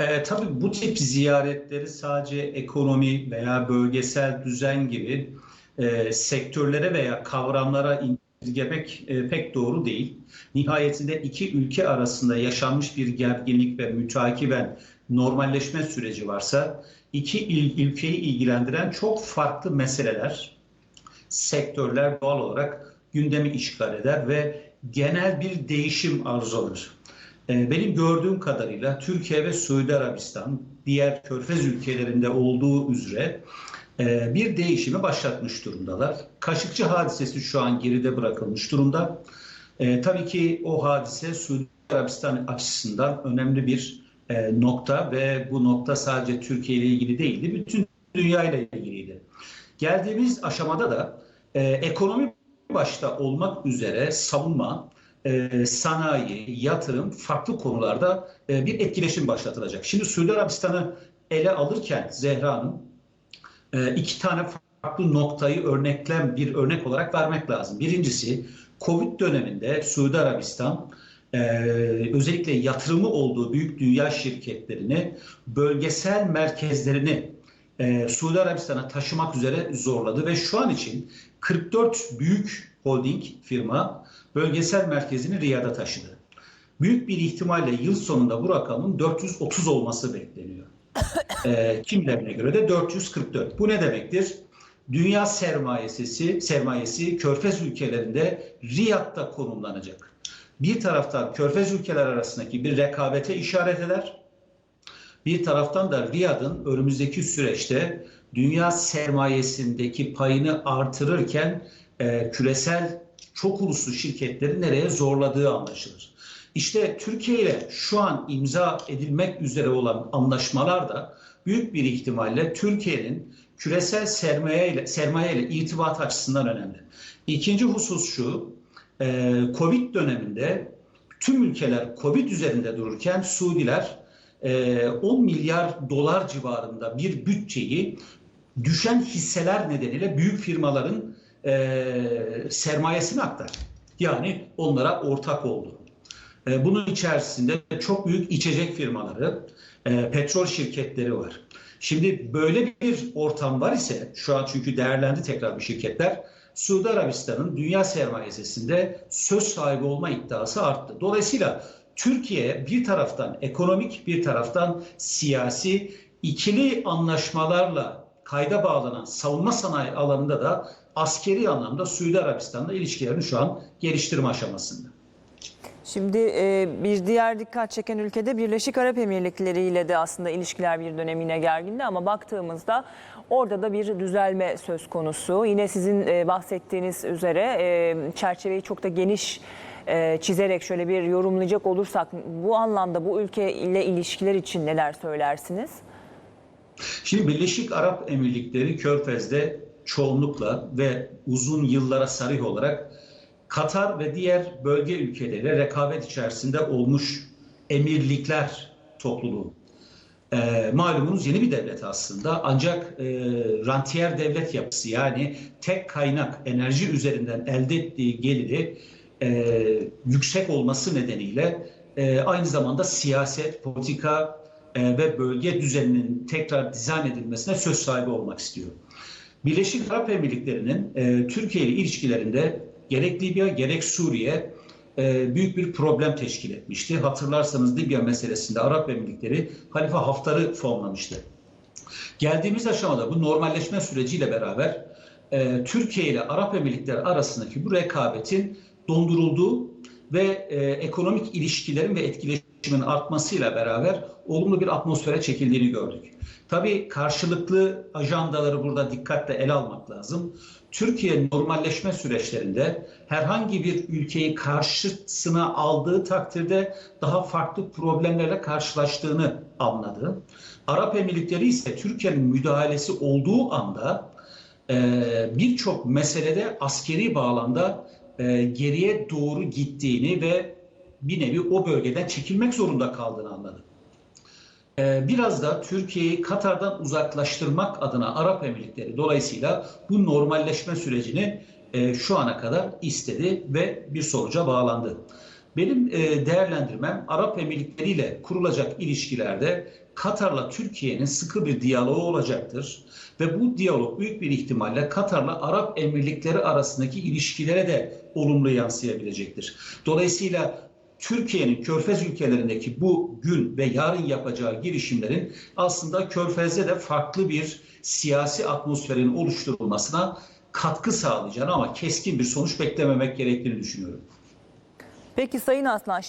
E, tabii bu tip ziyaretleri sadece ekonomi veya bölgesel düzen gibi e, sektörlere veya kavramlara indirgemek e, pek doğru değil. Nihayetinde iki ülke arasında yaşanmış bir gerginlik ve mütakiben normalleşme süreci varsa iki il, ülkeyi ilgilendiren çok farklı meseleler, sektörler doğal olarak gündemi işgal eder ve genel bir değişim arzulanır. Ee, benim gördüğüm kadarıyla Türkiye ve Suudi Arabistan diğer körfez ülkelerinde olduğu üzere e, bir değişimi başlatmış durumdalar. Kaşıkçı hadisesi şu an geride bırakılmış durumda. E, tabii ki o hadise Suudi Arabistan açısından önemli bir e, nokta ve bu nokta sadece Türkiye ile ilgili değildi, bütün dünya ile ilgiliydi. Geldiğimiz aşamada da ekonomi başta olmak üzere savunma, e, sanayi, yatırım farklı konularda e, bir etkileşim başlatılacak. Şimdi Suudi Arabistan'ı ele alırken Zehra Hanım e, iki tane farklı noktayı örneklem bir örnek olarak vermek lazım. Birincisi Covid döneminde Suudi Arabistan e, özellikle yatırımı olduğu büyük dünya şirketlerini bölgesel merkezlerini e, Suudi Arabistan'a taşımak üzere zorladı ve şu an için 44 büyük holding firma bölgesel merkezini Riyad'a taşıdı. Büyük bir ihtimalle yıl sonunda bu rakamın 430 olması bekleniyor. E, kimlerine göre de 444. Bu ne demektir? Dünya sermayesi, sermayesi Körfez ülkelerinde Riyad'da konumlanacak. Bir taraftan Körfez ülkeler arasındaki bir rekabete işaret eder. Bir taraftan da Riyad'ın önümüzdeki süreçte dünya sermayesindeki payını artırırken e, küresel çok uluslu şirketleri nereye zorladığı anlaşılır. İşte Türkiye ile şu an imza edilmek üzere olan anlaşmalar da büyük bir ihtimalle Türkiye'nin küresel sermaye ile, sermaye ile irtibat açısından önemli. İkinci husus şu, e, Covid döneminde tüm ülkeler Covid üzerinde dururken Suudiler 10 milyar dolar civarında bir bütçeyi düşen hisseler nedeniyle büyük firmaların e, sermayesini aktar. Yani onlara ortak oldu. E, bunun içerisinde çok büyük içecek firmaları, e, petrol şirketleri var. Şimdi böyle bir ortam var ise şu an çünkü değerlendi tekrar bu şirketler. Suudi Arabistan'ın dünya sermayesinde söz sahibi olma iddiası arttı. Dolayısıyla Türkiye bir taraftan ekonomik bir taraftan siyasi ikili anlaşmalarla kayda bağlanan savunma sanayi alanında da askeri anlamda Suudi Arabistan'la ilişkilerini şu an geliştirme aşamasında. Şimdi e, bir diğer dikkat çeken ülkede Birleşik Arap Emirlikleri ile de aslında ilişkiler bir dönemine gergindi ama baktığımızda orada da bir düzelme söz konusu. Yine sizin e, bahsettiğiniz üzere e, çerçeveyi çok da geniş e, çizerek şöyle bir yorumlayacak olursak bu anlamda bu ülke ile ilişkiler için neler söylersiniz? Şimdi Birleşik Arap Emirlikleri Körfez'de çoğunlukla ve uzun yıllara sarih olarak Katar ve diğer bölge ülkeleriyle rekabet içerisinde olmuş emirlikler topluluğu. E, malumunuz yeni bir devlet aslında ancak e, rantiyer devlet yapısı yani tek kaynak enerji üzerinden elde ettiği geliri e, yüksek olması nedeniyle e, aynı zamanda siyaset, politika e, ve bölge düzeninin tekrar dizayn edilmesine söz sahibi olmak istiyor. Birleşik Arap Emirlikleri'nin e, Türkiye ile ilişkilerinde gerek Libya gerek Suriye e, büyük bir problem teşkil etmişti. Hatırlarsanız Libya meselesinde Arap Emirlikleri Halife Haftar'ı fonlamıştı. Geldiğimiz aşamada bu normalleşme süreciyle beraber e, Türkiye ile Arap Emirlikleri arasındaki bu rekabetin dondurulduğu ve e, ekonomik ilişkilerin ve etkileşimin artmasıyla beraber olumlu bir atmosfere çekildiğini gördük. Tabii karşılıklı ajandaları burada dikkatle ele almak lazım. Türkiye normalleşme süreçlerinde herhangi bir ülkeyi karşısına aldığı takdirde daha farklı problemlerle karşılaştığını anladı. Arap Emirlikleri ise Türkiye'nin müdahalesi olduğu anda e, birçok meselede askeri bağlamda e, geriye doğru gittiğini ve bir nevi o bölgeden çekilmek zorunda kaldığını anladı. E, biraz da Türkiye'yi Katar'dan uzaklaştırmak adına Arap Emirlikleri dolayısıyla bu normalleşme sürecini e, şu ana kadar istedi ve bir sonuca bağlandı. Benim e, değerlendirmem Arap Emirlikleri ile kurulacak ilişkilerde Katar'la Türkiye'nin sıkı bir diyaloğu olacaktır. Ve bu diyalog büyük bir ihtimalle Katar'la Arap Emirlikleri arasındaki ilişkilere de olumlu yansıyabilecektir. Dolayısıyla Türkiye'nin Körfez ülkelerindeki bu gün ve yarın yapacağı girişimlerin aslında Körfez'de de farklı bir siyasi atmosferin oluşturulmasına katkı sağlayacağını ama keskin bir sonuç beklememek gerektiğini düşünüyorum. Peki Sayın Aslan